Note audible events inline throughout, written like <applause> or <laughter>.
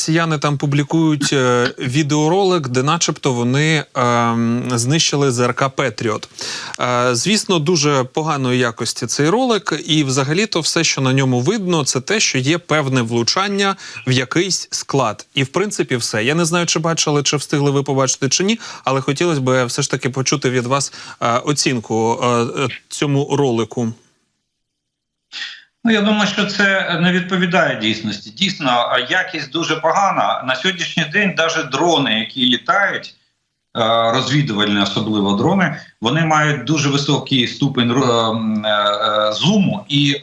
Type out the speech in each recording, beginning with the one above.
Росіяни там публікують е, відеоролик, де, начебто, вони е, знищили ЗРК Петріот. Е, звісно, дуже поганої якості цей ролик, і взагалі-то все, що на ньому видно, це те, що є певне влучання в якийсь склад. І в принципі, все. Я не знаю, чи бачили, чи встигли ви побачити чи ні, але хотілося б все ж таки почути від вас е, оцінку е, е, цьому ролику. Ну, я думаю, що це не відповідає дійсності. Дійсно, якість дуже погана. На сьогоднішній день навіть дрони, які літають, е, розвідувальні, особливо дрони, вони мають дуже високий ступень е, е, зуму і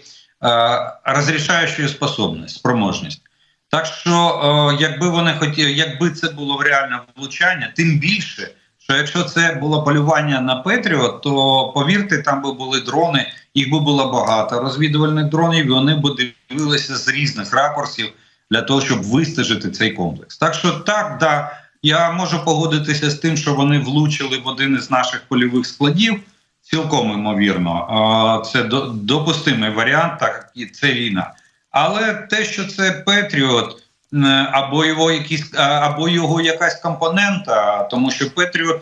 розрішаючу способність, спроможність. Так що, якби вони хотіли, якби це було реальне влучання, тим більше що якщо це було полювання на Петріот, то повірте, там би були дрони, їх би було багато розвідувальних дронів. і Вони б дивилися з різних ракурсів для того, щоб вистежити цей комплекс. Так що так, да, я можу погодитися з тим, що вони влучили в один із наших польових складів. Цілком ймовірно, це допустимий варіант, так і це війна. Але те, що це Петріот. Е, або його якісь або його якась компонента, тому що Петріот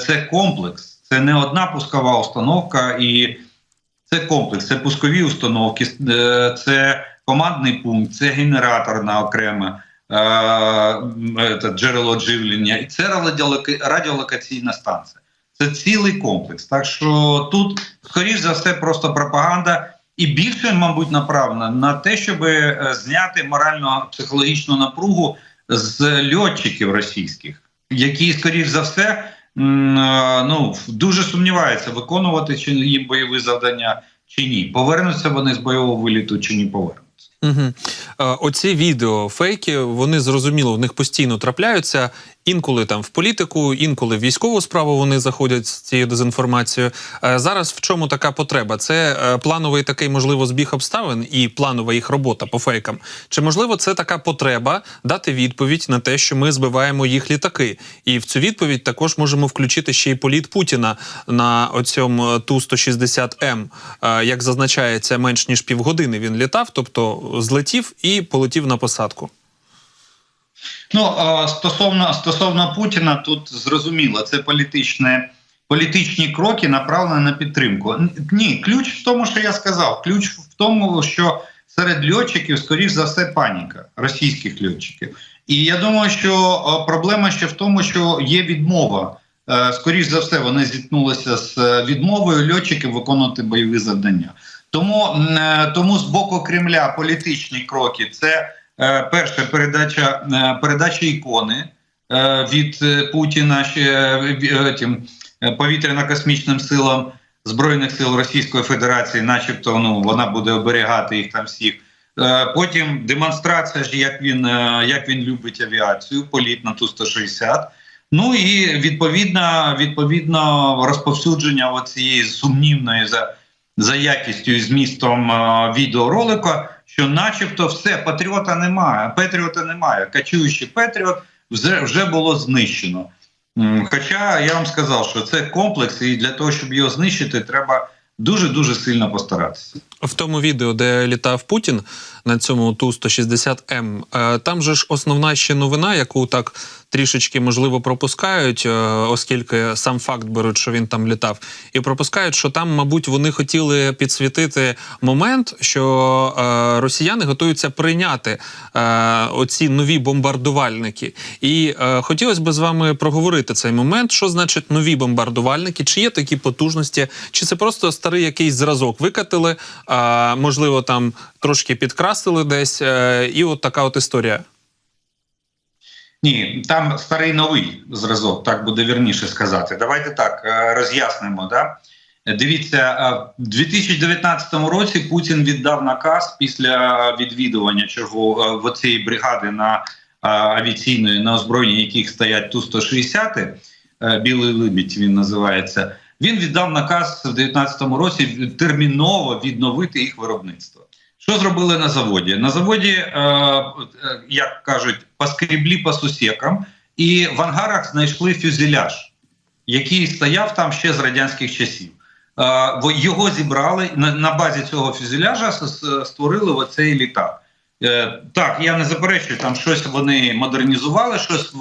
це комплекс, це не одна пускова установка, і це комплекс, це пускові установки, е, це командний пункт, це генератор на окреме е, джерело живлення, і це радіолокаційна станція. Це цілий комплекс. Так що тут, скоріш за все, просто пропаганда і більше, мабуть, направлена на те, щоб е, зняти морально-психологічну напругу з льотчиків російських, які, скоріш за все, е, ну дуже сумніваються, виконувати чи їм бойові завдання чи ні. Повернуться вони з бойового виліту чи ні повернуться. Угу. Оці відео фейки, вони зрозуміло, в них постійно трапляються. Інколи там в політику, інколи в військову справу вони заходять з цією дезінформацією. Е, зараз в чому така потреба? Це е, плановий такий, можливо, збіг обставин і планова їх робота по фейкам. Чи можливо це така потреба дати відповідь на те, що ми збиваємо їх літаки? І в цю відповідь також можемо включити ще й політ Путіна на оцьому ту 160 м як зазначається, менш ніж півгодини він літав, тобто злетів і полетів на посадку. Ну стосовно стосовно Путіна, тут зрозуміло, це політичне. Політичні кроки направлені на підтримку. Ні, ключ в тому, що я сказав. Ключ в тому, що серед льотчиків, скоріш за все, паніка російських льотчиків. І я думаю, що проблема ще в тому, що є відмова. Е, скоріш за все, вони зіткнулися з е, відмовою льотчиків виконувати бойові завдання. Тому е, тому з боку Кремля політичні кроки це перше передача е, передача ікони від Путіна тим повітряно-космічним силам збройних сил Російської Федерації, начебто, ну вона буде оберігати їх там всіх. Потім демонстрація як він як він любить авіацію, політ на ту 160 Ну і відповідно відповідно розповсюдження цієї сумнівної за за якістю і змістом е, відеоролика, що, начебто, все патріота немає, патріота немає. Качуючи Петріот вже, вже було знищено. Хоча я вам сказав, що це комплекс, і для того, щоб його знищити, треба дуже дуже сильно постаратися. В тому відео, де літав Путін на цьому ту 160 м е, там же ж основна ще новина, яку так трішечки можливо пропускають, е, оскільки сам факт беруть, що він там літав, і пропускають, що там, мабуть, вони хотіли підсвітити момент, що е, росіяни готуються прийняти оці нові бомбардувальники. І хотілося б з вами проговорити цей момент, що значить нові бомбардувальники, чи є такі потужності, чи це просто старий якийсь зразок викатили можливо, там трошки підкрасили десь, е, і от така от історія. Ні, там старий новий зразок, так буде вірніше сказати. Давайте так е, роз'яснимо. Да? Дивіться, в 2019 році Путін віддав наказ після відвідування чергу цієї бригади на авіаційної на озброєнні, яких стоять ту 160 е, Білий Либідь він називається. Він віддав наказ в 2019 році терміново відновити їх виробництво. Що зробили на заводі? На заводі, е, е, як кажуть, поскріблі по сусікам, і в ангарах знайшли фюзеляж, який стояв там ще з радянських часів. Е, його зібрали на, базі цього фюзеляжа створили оцей літак. Так, я не заперечую, там щось вони модернізували, щось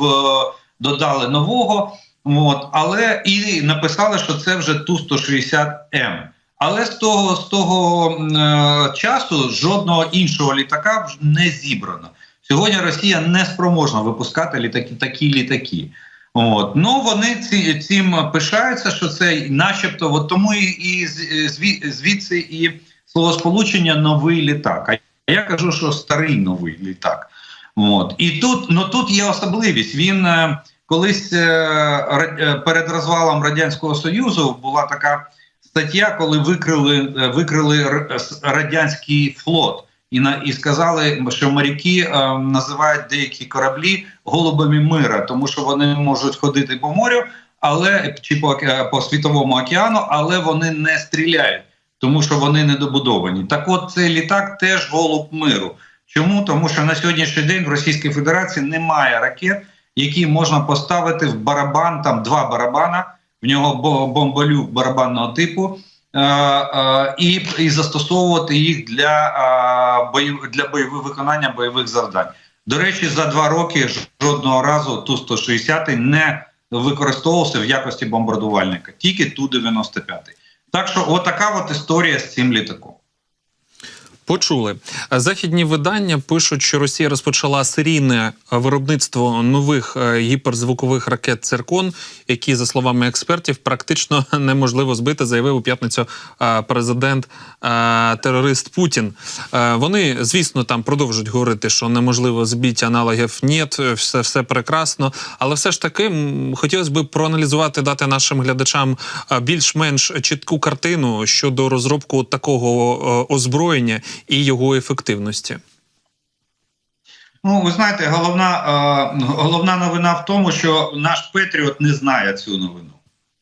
додали нового. От, але і написали, що це вже Ту-160М. Але з того з того е, часу жодного іншого літака не зібрано. Сьогодні Росія не спроможна випускати літаки, такі літаки. От. Ну вони ці, цим пишаються, що це начебто, от тому і, і зві, звідси і словосполучення новий літак. А я кажу, що старий новий літак. От. І тут, ну, тут є особливість. Він е, колись е, перед розвалом Радянського Союзу була така стаття, коли викрили, е, викрили радянський флот. І на і сказали, що моряки е, називають деякі кораблі голубами мира, тому що вони можуть ходити по морю, але чи по, по світовому океану, але вони не стріляють, тому що вони недобудовані. Так, от цей літак теж голуб миру. Чому? Тому що на сьогоднішній день в Російській Федерації немає ракет, які можна поставити в барабан, там два барабана, в нього бо- бомболюк барабанного типу, е, е, і, і застосовувати їх для, е, бойов, для бойових виконання бойових завдань. До речі, за два роки жодного разу Ту-160 не використовувався в якості бомбардувальника, тільки Ту-95. Так що, отака от історія з цим літаком. Почули західні видання пишуть, що Росія розпочала серійне виробництво нових е, гіперзвукових ракет «Циркон», які, за словами експертів, практично <laughs> неможливо збити, заявив у п'ятницю е, президент е, терорист Путін. Вони, звісно, там продовжують говорити, що неможливо збити аналогів. Ні, все, все прекрасно. Але все ж таки хотілося б проаналізувати, дати нашим глядачам більш-менш чітку картину щодо розробку такого озброєння і його ефективності. Ну, ви знаєте, головна, е, головна новина в тому, що наш Петріот не знає цю новину.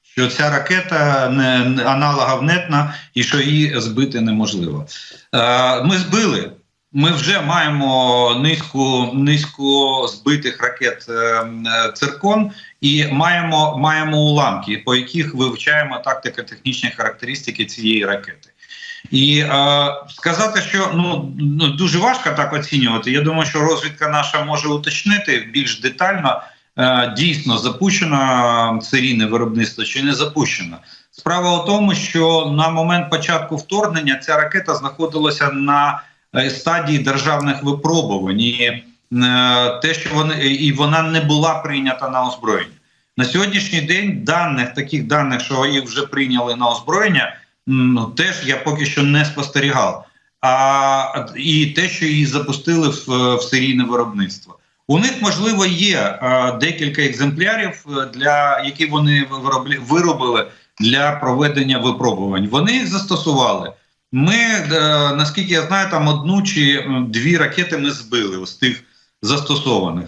Що ця ракета не, не аналогов нетна і що її збити неможливо. Е, ми збили. Ми вже маємо низку низку збитих ракет е, е, циркон і маємо, маємо уламки, по яких вивчаємо тактико-технічні характеристики цієї ракети. І е, сказати, що ну, ну дуже важко так оцінювати. Я думаю, що розвідка наша може уточнити більш детально. Е, дійсно запущено серійне виробництво чи не запущено. Справа у тому, що на момент початку вторгнення ця ракета знаходилася на е, стадії державних випробувань, і е, те, що вони і вона не була прийнята на озброєння. На сьогоднішній день даних таких даних, що їх вже прийняли на озброєння ну, теж я поки що не спостерігав. А і те, що її запустили в, в серійне виробництво. У них можливо є е, декілька екземплярів, е, для які вони вироблі, виробили для проведення випробувань. Вони їх застосували. Ми, е, наскільки я знаю, там одну чи дві ракети ми збили з тих застосованих.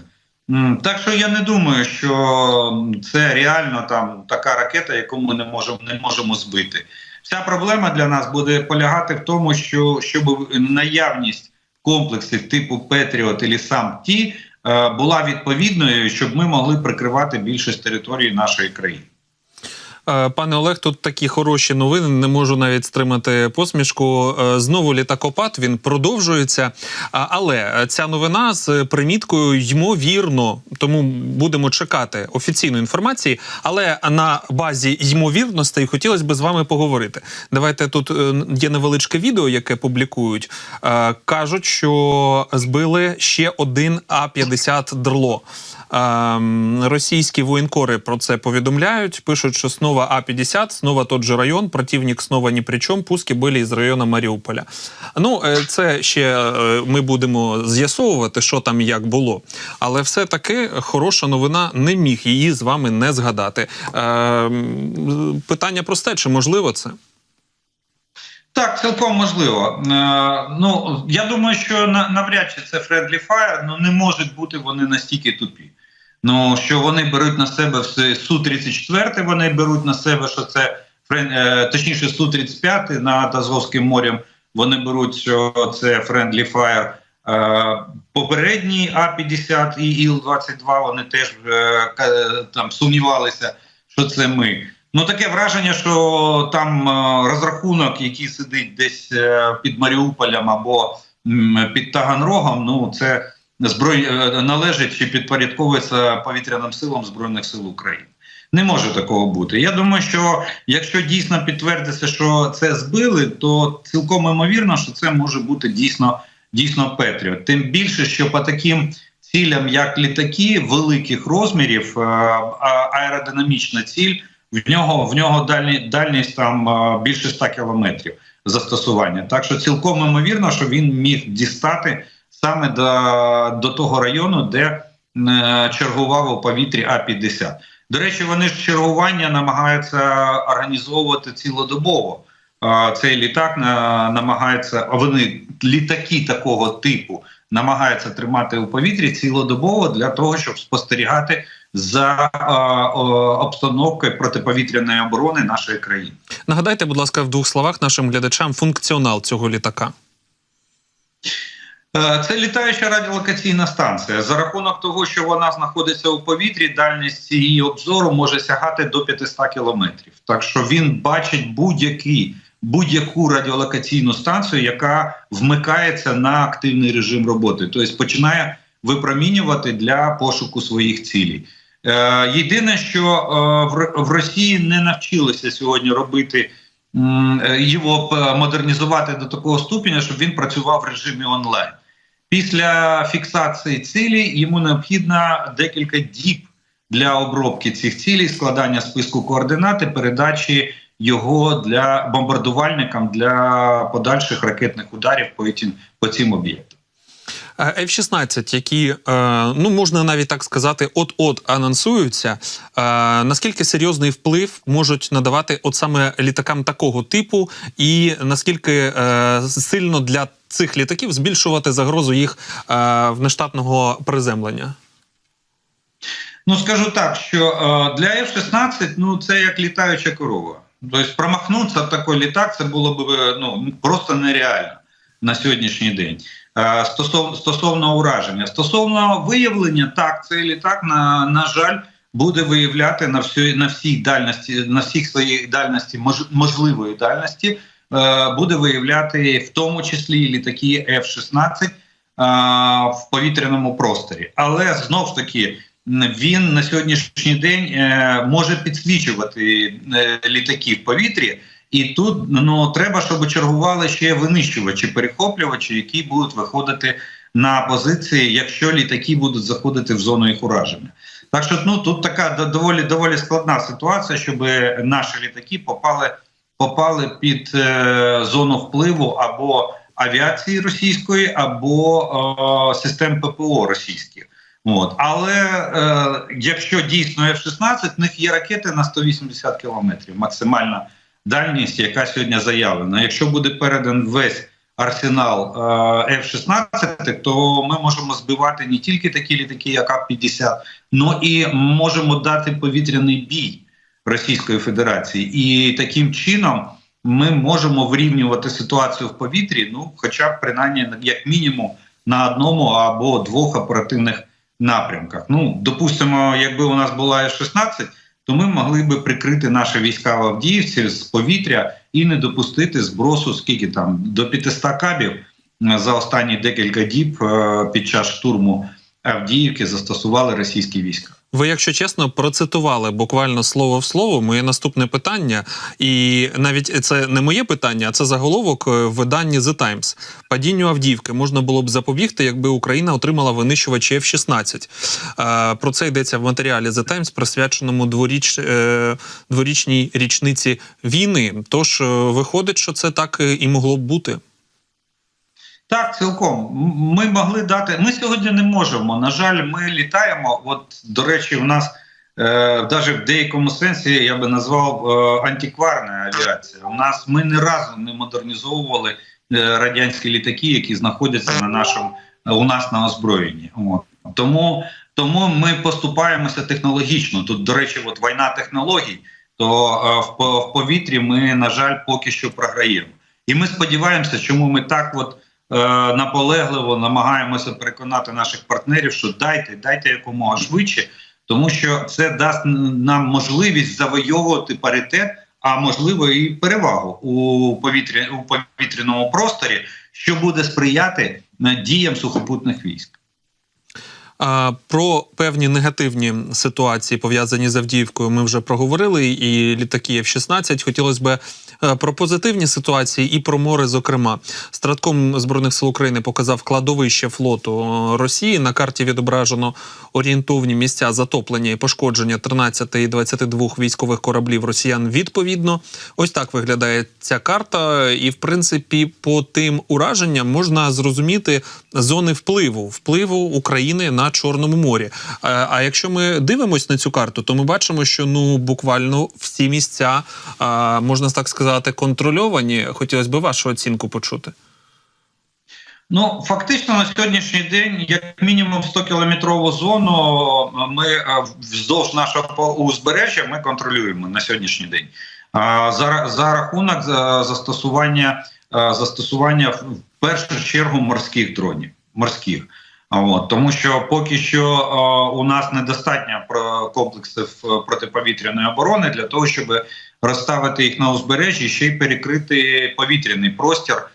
Так що я не думаю, що це реально там така ракета, яку ми не можемо не можемо збити. Вся проблема для нас буде полягати в тому, що щоб наявність комплексів типу Петріот і сам Ті е, була відповідною, щоб ми могли прикривати більшість території нашої країни. Е, Пане Олег, тут такі хороші новини. Не можу навіть стримати посмішку. Е, Знову літакопад він продовжується. Але ця новина з приміткою ймовірно, тому будемо чекати офіційної інформації. Але на базі ймовірностей хотілося б з вами поговорити. Давайте тут е, є невеличке відео, яке публікують. Кажуть, що збили ще один А-50 ДРЛО. Російські воєнкори про це повідомляють. Пишуть, що снова А-50, снова тот же район, противник снова ні при чому, пуски були із району Маріуполя. Ну, е, це ще е, ми будемо з'ясовувати, що там як було. Але все-таки хороша новина не міг її з вами не згадати. Ем, Питання просте: чи можливо це? Так, цілком можливо. Е, ну я думаю, що на, навряд чи це Friendly Fire, ну не можуть бути вони настільки тупі. Ну що вони беруть на себе все су 34 Вони беруть на себе, що це е, точніше су 35 над Азовським морем. Вони беруть, що це Friendly Fire. Е, попередній А-50 і Іл-22 вони теж е, там сумнівалися, що це ми. Ну таке враження, що там розрахунок, який сидить десь під Маріуполем або під Таганрогом, ну це зброй е, належить чи підпорядковується повітряним силам Збройних сил України. Не може такого бути. Я думаю, що якщо дійсно підтвердиться, що це збили, то цілком імовірно, що це може бути дійсно дійсно Петріот. Тим більше, що по таким цілям, як літаки великих розмірів, е, аеродинамічна ціль, в нього в нього дальні, дальність там е, більше 100 кілометрів застосування. Так що цілком імовірно, що він міг дістати саме до, до того району, де е, чергував у повітрі А-50. До речі, вони ж чергування намагаються організовувати цілодобово. Цей літак на, намагається, а вони літаки такого типу намагаються тримати у повітрі цілодобово для того, щоб спостерігати за обстановкою протиповітряної оборони нашої країни. Нагадайте, будь ласка, в двох словах нашим глядачам функціонал цього літака. Е, Це літаюча радіолокаційна станція. За рахунок того, що вона знаходиться у повітрі, дальність її обзору може сягати до 500 кілометрів. Так що він бачить будь-який будь-яку радіолокаційну станцію, яка вмикається на активний режим роботи, тобто починає випромінювати для пошуку своїх цілей. Е, єдине, що е, в Росії не навчилися сьогодні робити його модернізувати до такого ступеня, щоб він працював в режимі онлайн. Після фіксації цілі йому необхідно декілька діб для обробки цих цілей, складання списку координат і передачі його для бомбардувальникам для подальших ракетних ударів по по цим об'єктам. Е, F-16, які, е, ну можна навіть так сказати, от-от анонсуються. Е, наскільки серйозний вплив можуть надавати от саме літакам такого типу, і наскільки сильно для цих літаків збільшувати загрозу їх внештатного приземлення? Ну скажу так, що для F-16 ну це як літаюча корова. Тобто промахнутися в такий літак це було б ну просто нереально на сьогоднішній день. Е, стосовно стосовно ураження, стосовно виявлення, так цей літак на, на жаль буде виявляти на всій на всій дальності, на всіх своїй дальності, мож, можливої дальності, е, буде виявляти в тому числі літаки F-16 е, в повітряному просторі. Але знов ж таки він на сьогоднішній день може підсвічувати літаки в повітрі, і тут ну треба, щоб чергували ще винищувачі, перехоплювачі, які будуть виходити на позиції, якщо літаки будуть заходити в зону їх ураження. Так що ну тут така до- доволі доволі складна ситуація, щоб наші літаки попали попали під е, зону впливу або авіації російської, або е, систем ППО російських. От. Але е, якщо дійсно F-16, в них є ракети на 180 кілометрів, максимальна дальність, яка сьогодні заявлена. Якщо буде передан весь арсенал е, F-16, то ми можемо збивати не тільки такі літаки, як А-50, але і можемо дати повітряний бій Російської Федерації. І таким чином ми можемо вирівнювати ситуацію в повітрі, ну, хоча б принаймні як мінімум на одному або двох оперативних напрямках. Ну, допустимо, якби у нас була F-16, то ми могли би прикрити наші війська в Авдіївці з повітря і не допустити збросу скільки там до 500 кабів е, за останні декілька діб е, під час штурму Авдіївки застосували російські війська. Ви, якщо чесно, процитували буквально слово в слово моє наступне питання, і навіть це не моє питання, а це заголовок е, в виданні The Times. Падінню Авдіївки можна було б запобігти, якби Україна отримала винищувачі F-16. Е, Про це йдеться в матеріалі The Times, присвяченому дворіч, е, дворічній річниці війни. Тож виходить, що це так і могло б бути. Так, цілком. Ми могли дати. Ми сьогодні не можемо. На жаль, ми літаємо. От, до речі, у нас е, навіть в деякому сенсі я би назвав е, антикварна авіація. У нас ми ні разу не модернізовували е, радянські літаки, які знаходяться на нашому у нас на озброєнні. От. Тому, тому ми поступаємося технологічно. Тут, до речі, от війна технологій, то е, в, в повітрі ми, на жаль, поки що програємо. І ми сподіваємося, чому ми так от наполегливо намагаємося переконати наших партнерів, що дайте, дайте якомога швидше, тому що це дасть нам можливість завойовувати паритет, а можливо і перевагу у повітря у повітряному просторі, що буде сприяти е, діям сухопутних військ. Про певні негативні ситуації пов'язані з Авдіївкою. Ми вже проговорили. І літаки F-16. Хотілося б е, про позитивні ситуації і про море. Зокрема, Стратком збройних сил України показав кладовище флоту е, Росії. На карті відображено орієнтовні місця затоплення і пошкодження 13 і 22 військових кораблів росіян. Відповідно, ось так виглядає ця карта. І в принципі, по тим ураженням можна зрозуміти зони впливу впливу України на Чорному морі. А, а якщо ми дивимось на цю карту, то ми бачимо, що ну буквально всі місця а, можна так сказати контрольовані. Хотілося б вашу оцінку почути. Ну, фактично на сьогоднішній день, як мінімум 100 кілометрову зону, ми е, вздовж нашого узбережжя ми контролюємо на сьогоднішній день. За, за рахунок застосування, е, застосування в першу чергу морських дронів. Морських. От, тому що поки що е, у нас недостатньо комплексів е, протиповітряної оборони для того, щоб розставити їх на узбережжі, ще й перекрити повітряний простір.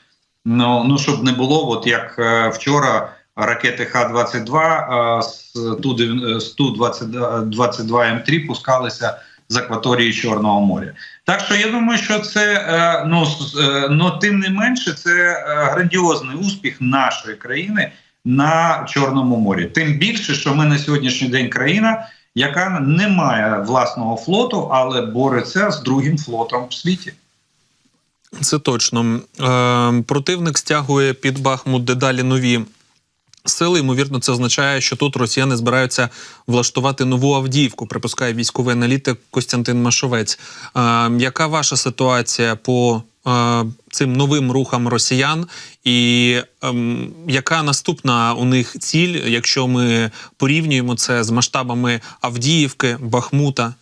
Ну, ну щоб не було, от як е, вчора ракети Х-22 е, з Ту- з Ту-22 М3 пускалися з акваторії Чорного моря. Так що я думаю, що це ну, ну тим не менше, це грандіозний успіх нашої країни на Чорному морі. Тим більше, що ми на сьогоднішній день країна, яка не має власного флоту, але бореться з другим флотом в світі. Це точно. Е, противник стягує під Бахмут дедалі нові. Сили, ймовірно, це означає, що тут росіяни збираються влаштувати нову Авдіївку, припускає військовий аналітик Костянтин Машовець. Е, яка ваша ситуація по цим новим рухам росіян, і ем, яка наступна у них ціль, якщо ми порівнюємо це з масштабами Авдіївки, Бахмута?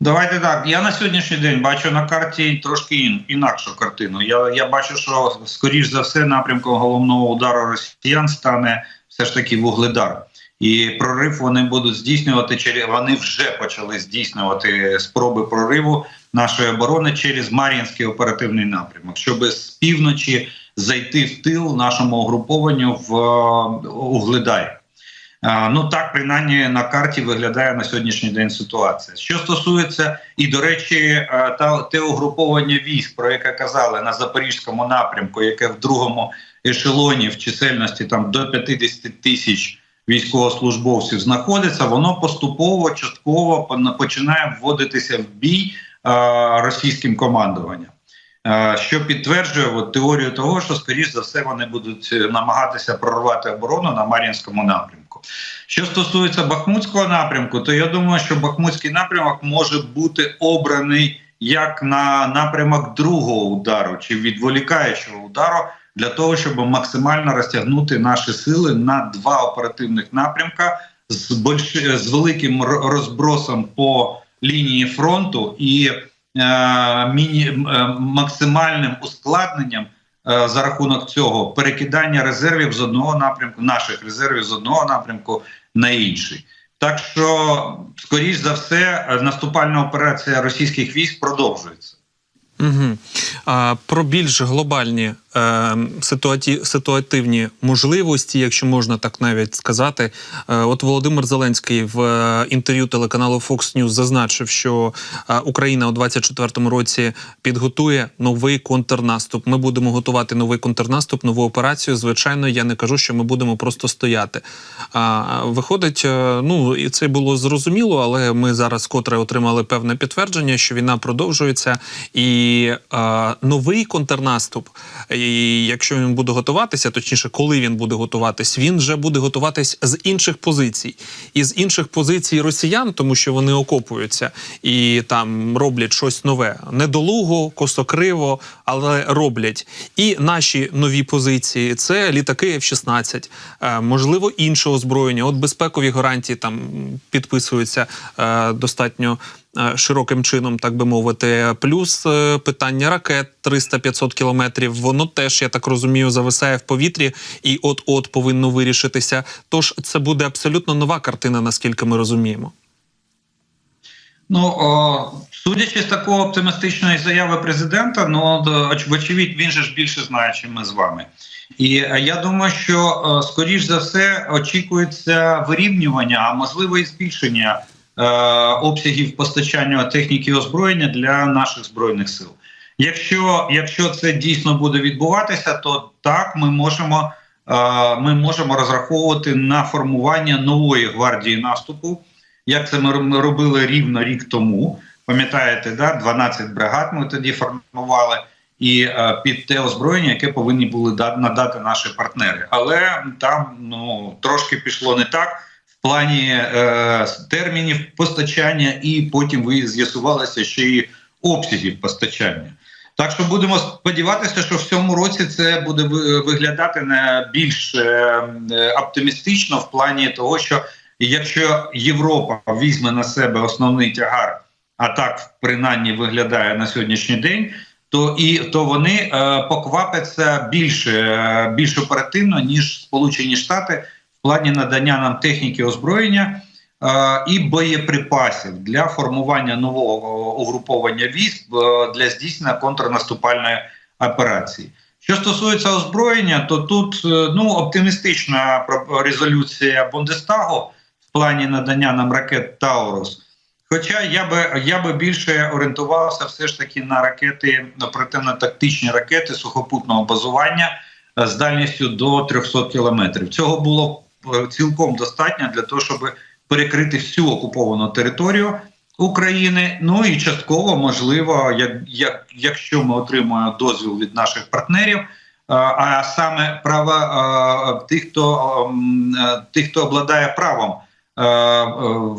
Давайте так. Я на сьогоднішній день бачу на карті трошки ін, інакшу картину. Я, я бачу, що скоріш за все напрямком головного удару росіян стане все ж таки вугледар. І прорив вони будуть здійснювати вони вже почали здійснювати спроби прориву нашої оборони через Мар'їнський оперативний напрямок, щоб з півночі зайти в тил нашому угрупованню в е, Угледарі. А, Ну так, принаймні на карті виглядає на сьогоднішній день ситуація. Що стосується, і до речі, е, та те угруповання військ, про яке казали на запорізькому напрямку, яке в другому ешелоні в чисельності там до 50 тисяч військовослужбовців знаходиться, воно поступово частково починає вводитися в бій е, російським командуванням. Е, Що підтверджує от, теорію того, що скоріш за все вони будуть е, намагатися прорвати оборону на Мар'їнському напрямку. Що стосується Бахмутського напрямку, то я думаю, що Бахмутський напрямок може бути обраний як на напрямок другого удару чи відволікаючого удару для того, щоб максимально розтягнути наші сили на два оперативних напрямка з больш... з великим розбросом по лінії фронту і е, міні... е, максимальним ускладненням е, за рахунок цього перекидання резервів з одного напрямку, наших резервів з одного напрямку на інший. Так що, скоріш за все, наступальна операція російських військ продовжується. Угу. А, про більш глобальні е, ситуаті, ситуативні можливості, якщо можна так навіть сказати. Е, от Володимир Зеленський в е, інтерв'ю телеканалу Fox News зазначив, що е, Україна у 24-му році підготує новий контрнаступ. Ми будемо готувати новий контрнаступ, нову операцію. Звичайно, я не кажу, що ми будемо просто стояти. А, виходить, е, ну і це було зрозуміло, але ми зараз котре отримали певне підтвердження, що війна продовжується, і е, новий контрнаступ, і якщо він буде готуватися, точніше, коли він буде готуватись, він вже буде готуватись з інших позицій, і з інших позицій росіян, тому що вони окопуються і там роблять щось нове, недолуго, косокриво, але роблять. І наші нові позиції це літаки F-16, е, можливо, інше озброєння. От безпекові гарантії там підписуються е, достатньо широким чином, так би мовити. Плюс е, питання ракет 300-500 кілометрів. Воно теж, я так розумію, зависає в повітрі і от-от повинно вирішитися. Тож це буде абсолютно нова картина, наскільки ми розуміємо. Ну, о, судячи з такого оптимістичної заяви президента, ну вочевидь, він же ж більше знає, ніж ми з вами. І е, я думаю, що е, скоріш за все очікується вирівнювання, а можливо і збільшення е, обсягів постачання техніки і озброєння для наших збройних сил. Якщо, якщо це дійсно буде відбуватися, то так ми можемо, е, ми можемо розраховувати на формування нової гвардії наступу як це ми роб- робили рівно рік тому. Пам'ятаєте, да? 12 бригад ми тоді формували і е, під те озброєння, яке повинні були да- надати наші партнери. Але там ну трошки пішло не так плані е, термінів постачання, і потім ви з'ясувалося ще і обсягів постачання. Так що будемо сподіватися, що в цьому році це буде ви- виглядати не більш е, оптимістично в плані того, що якщо Європа візьме на себе основний тягар, а так принаймні виглядає на сьогоднішній день, то і то вони е, поквапяться більше, е, більш оперативно ніж Сполучені Штати в плані надання нам техніки озброєння е, і боєприпасів для формування нового угруповання військ е, для здійснення контрнаступальної операції. Що стосується озброєння, то тут е, ну оптимістична резолюція Бундестагу в плані надання нам ракет Таурус. Хоча я би я би більше орієнтувався все ж таки на ракети оперативно-тактичні ракети сухопутного базування е, з дальністю до 300 кілометрів. Цього було е, цілком достатньо для того, щоб перекрити всю окуповану територію України. Ну і частково можливо, як, як, якщо ми отримаємо дозвіл від наших партнерів. е, А саме право е, тих, хто ем, е, тих, хто обладає правом е, е,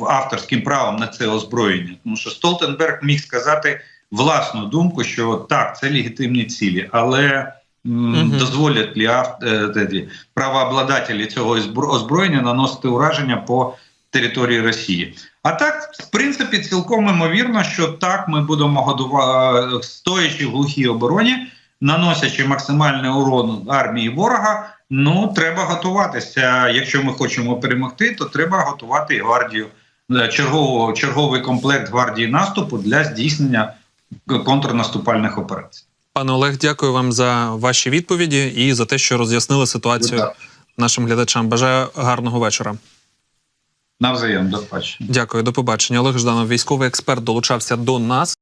авторським правом на це озброєння, тому що Столтенберг міг сказати власну думку, що так, це легітимні цілі, але дозволять ли е, те- правообладателі цього озброєння наносити ураження по території Росії. А так, в принципі, цілком імовірно, що так ми будемо годувати, стоячи в глухій обороні, наносячи максимальний урон армії ворога. Ну, треба готуватися. Якщо ми хочемо перемогти, то треба готувати гвардію е, чергового, черговий комплект гвардії наступу для здійснення контрнаступальних операцій. Пане Олег, дякую вам за ваші відповіді і за те, що роз'яснили ситуацію нашим глядачам. Бажаю гарного вечора. Навзаєм, до побачення. Дякую, до побачення. Олег Жданов, військовий експерт, долучався до нас.